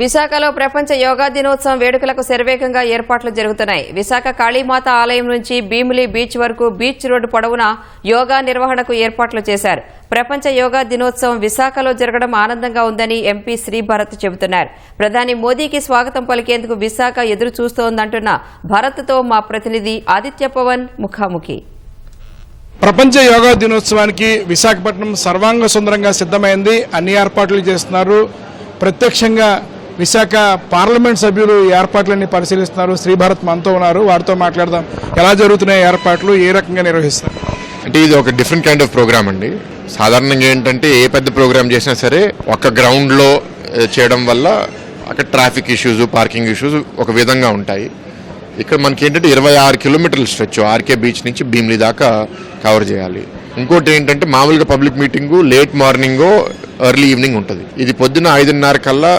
విశాఖలో ప్రపంచ యోగా దినోత్సవం వేడుకలకు శరవేగంగా ఏర్పాట్లు జరుగుతున్నాయి. విశాఖ కాళీమాత ఆలయం నుంచి భీమిలి బీచ్ వరకు బీచ్ రోడ్డు పొడవునా యోగా నిర్వహణకు ఏర్పాట్లు చేశారు. ప్రపంచ యోగా దినోత్సవం విశాఖలో జరగడం ఆనందంగా ఉందని ఎంపీ శ్రీభరత్ చెబుతున్నారు. ప్రధాని మోదీకి స్వాగతం పలికేందుకు విశాఖ ఎదురు చూస్తోందంటున్న భరత్తో మా ప్రతినిధి ఆదిత్య పవన్ ముఖాముఖి. ప్రపంచ యోగా దినోత్సవానికి విశాఖపట్నం సర్వాంగ సుందరంగా సిద్ధమైంది. అన్ని ఏర్పాట్లు చేస్తున్నారు. ప్రత్యక్షంగా విశాఖ పార్లమెంట్ సభ్యులు ఈ ఏర్పాట్లన్నీ పరిశీలిస్తున్నారు. శ్రీభారత్ మనతో ఉన్నారు. వారితో మాట్లాడదాం. ఎలా జరుగుతున్నాయి ఏర్పాట్లు? ఏ రకంగా నిర్వహిస్తారు? అంటే ఇది ఒక డిఫరెంట్ కైండ్ ఆఫ్ ప్రోగ్రామ్ అండి. సాధారణంగా ఏంటంటే ఏ పెద్ద ప్రోగ్రామ్ చేసినా సరే ఒక గ్రౌండ్లో చేయడం వల్ల అక్కడ ట్రాఫిక్ ఇష్యూస్ పార్కింగ్ ఇష్యూస్ ఒక విధంగా ఉంటాయి. ఇక్కడ మనకి ఏంటంటే ఇరవై ఆరు కిలోమీటర్ల స్ట్రెచ్ ఆర్కే బీచ్ నుంచి భీమిలి దాకా కవర్ చేయాలి. ఇంకోటి ఏంటంటే మామూలుగా పబ్లిక్ మీటింగు లేట్ మార్నింగో ఎర్లీ ఈవినింగ్ ఉంటుంది. ఇది పొద్దున ఐదున్నర కల్లా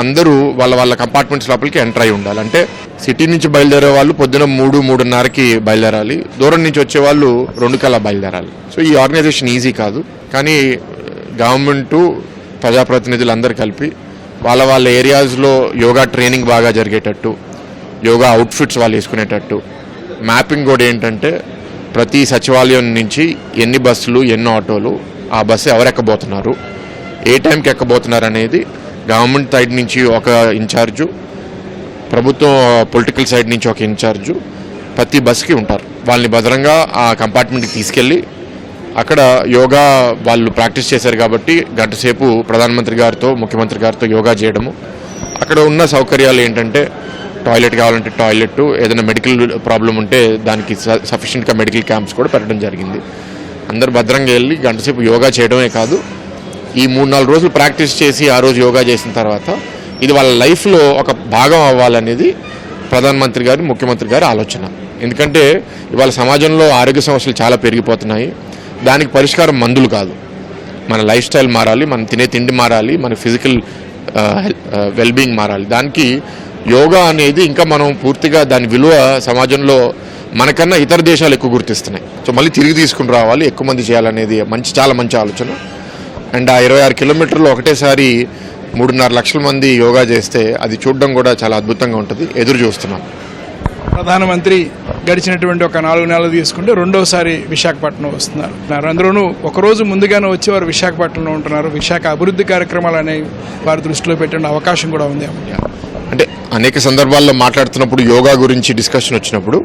అందరూ వాళ్ళ వాళ్ళ కంపార్ట్మెంట్స్ లోపలికి ఎంటర్ అయి ఉండాలి. అంటే సిటీ నుంచి బయలుదేరే వాళ్ళు పొద్దున మూడు మూడున్నరకి బయలుదేరాలి. దూరం నుంచి వచ్చే వాళ్ళు రెండు కల్లా బయలుదేరాలి. సో ఈ ఆర్గనైజేషన్ ఈజీ కాదు. కానీ uh, గవర్నమెంటు ప్రజాప్రతినిధులు అందరూ కలిపి వాళ్ళ వాళ్ళ ఏరియాస్లో యోగా ట్రైనింగ్ బాగా జరిగేటట్టు యోగా అవుట్ఫిట్స్ వాళ్ళు వేసుకునేటట్టు మ్యాపింగ్ కూడా ఏంటంటే ప్రతి సచివాలయం నుంచి ఎన్ని బస్సులు ఎన్ని ఆటోలు ఆ బస్సు ఎవరు ఎక్కబోతున్నారు ఏ టైంకి ఎక్కబోతున్నారు అనేది గవర్నమెంట్ సైడ్ నుంచి ఒక ఇన్ఛార్జు ప్రభుత్వం పొలిటికల్ సైడ్ నుంచి ఒక ఇన్ఛార్జు ప్రతి బస్కి ఉంటారు. వాళ్ళని భద్రంగా ఆ కంపార్ట్మెంట్కి తీసుకెళ్ళి అక్కడ యోగా వాళ్ళు ప్రాక్టీస్ చేశారు కాబట్టి గంటసేపు ప్రధానమంత్రి గారితో ముఖ్యమంత్రి గారితో యోగా చేయడము. అక్కడ ఉన్న సౌకర్యాలు ఏంటంటే టాయిలెట్ కావాలంటే టాయిలెట్ ఏదైనా మెడికల్ ప్రాబ్లం ఉంటే దానికి సఫిషియెంట్గా మెడికల్ క్యాంప్స్ కూడా పెట్టడం జరిగింది. అందరు భద్రంగా వెళ్ళి గంటసేపు యోగా చేయడమే కాదు ఈ మూడు నాలుగు రోజులు ప్రాక్టీస్ చేసి ఆ రోజు యోగా చేసిన తర్వాత ఇది వాళ్ళ లైఫ్లో ఒక భాగం అవ్వాలనేది ప్రధానమంత్రి గారి ముఖ్యమంత్రి గారి ఆలోచన. ఎందుకంటే ఇవాళ సమాజంలో ఆరోగ్య సమస్యలు చాలా పెరిగిపోతున్నాయి. దానికి పరిష్కారం మందులు కాదు. మన లైఫ్ స్టైల్ మారాలి మనం తినే తిండి మారాలి మన ఫిజికల్ వెల్బీయింగ్ మారాలి. దానికి యోగా అనేది ఇంకా మనం పూర్తిగా దాని విలువ సమాజంలో మనకన్నా ఇతర దేశాలు ఎక్కువ గుర్తిస్తున్నాయి. సో మళ్ళీ తిరిగి తీసుకుని రావాలి ఎక్కువ మంది చేయాలనేది మంచి చాలా మంచి ఆలోచన. అండ్ ఆ ఇరవై ఆరు కిలోమీటర్లు ఒకటేసారి మూడున్నర లక్షల మంది యోగా చేస్తే అది చూడడం కూడా చాలా అద్భుతంగా ఉంటుంది. ఎదురు చూస్తున్నాం. ప్రధానమంత్రి గడిచినటువంటి ఒక నాలుగు నెలలు తీసుకుంటే రెండోసారి విశాఖపట్నం వస్తున్నారు. అందులోనూ ఒక రోజు ముందుగానే వచ్చేవారు విశాఖపట్నంలో ఉంటున్నారు. విశాఖ అభివృద్ధి కార్యక్రమాలు అనేవి వారి దృష్టిలో పెట్టే అవకాశం కూడా ఉంది. అంటే అనేక సందర్భాల్లో మాట్లాడుతున్నప్పుడు యోగా గురించి డిస్కషన్ వచ్చినప్పుడు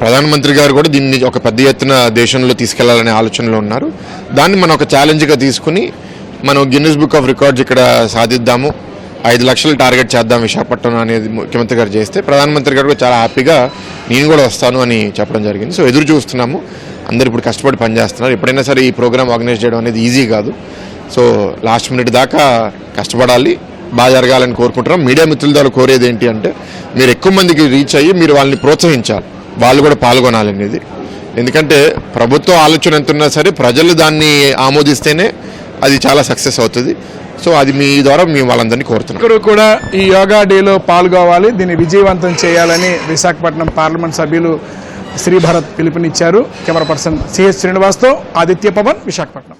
ప్రధానమంత్రి గారు కూడా దీన్ని ఒక పెద్ద ఎత్తున దేశంలో తీసుకెళ్ళాలనే ఆలోచనలో ఉన్నారు. దాన్ని మనం ఒక ఛాలెంజ్గా తీసుకుని మనం గిన్నెస్ బుక్ ఆఫ్ రికార్డ్స్ ఇక్కడ సాధిద్దాము. ఐదు లక్షలు టార్గెట్ చేద్దాం విశాఖపట్నం అనేది ముఖ్యమంత్రి గారు చేస్తే ప్రధానమంత్రి గారు కూడా చాలా హ్యాపీగా నేను కూడా వస్తాను అని చెప్పడం జరిగింది. సో ఎదురు చూస్తున్నాము. అందరు ఇప్పుడు కష్టపడి పనిచేస్తున్నారు. ఎప్పుడైనా సరే ఈ ప్రోగ్రామ్ ఆర్గనైజ్ చేయడం అనేది ఈజీ కాదు. సో లాస్ట్ మినిట్ దాకా కష్టపడాలి. బాగా జరగాలని కోరుకుంటున్నాం. మీడియా మిత్రుల ద్వారా కోరేది ఏంటి అంటే మీరు ఎక్కువ మందికి రీచ్ అయ్యి మీరు వాళ్ళని ప్రోత్సహించాలి. వాళ్ళు కూడా పాల్గొనాలనేది. ఎందుకంటే ప్రభుత్వం ఆలోచన ఎంత ఉన్నా సరే ప్రజలు దాన్ని ఆమోదిస్తేనే అది చాలా సక్సెస్ అవుతుంది. సో అది మీ ద్వారా మేము వాళ్ళందరినీ కోరుతున్నాం. ఒకరు కూడా ఈ యోగా డేలో పాల్గొవాలి దీన్ని విజయవంతం చేయాలని విశాఖపట్నం పార్లమెంట్ సభ్యులు శ్రీభరత్ పిలుపునిచ్చారు. కెమెరా పర్సన్ సిహెచ్ శ్రీనివాస్తో ఆదిత్య పవన్ విశాఖపట్నం.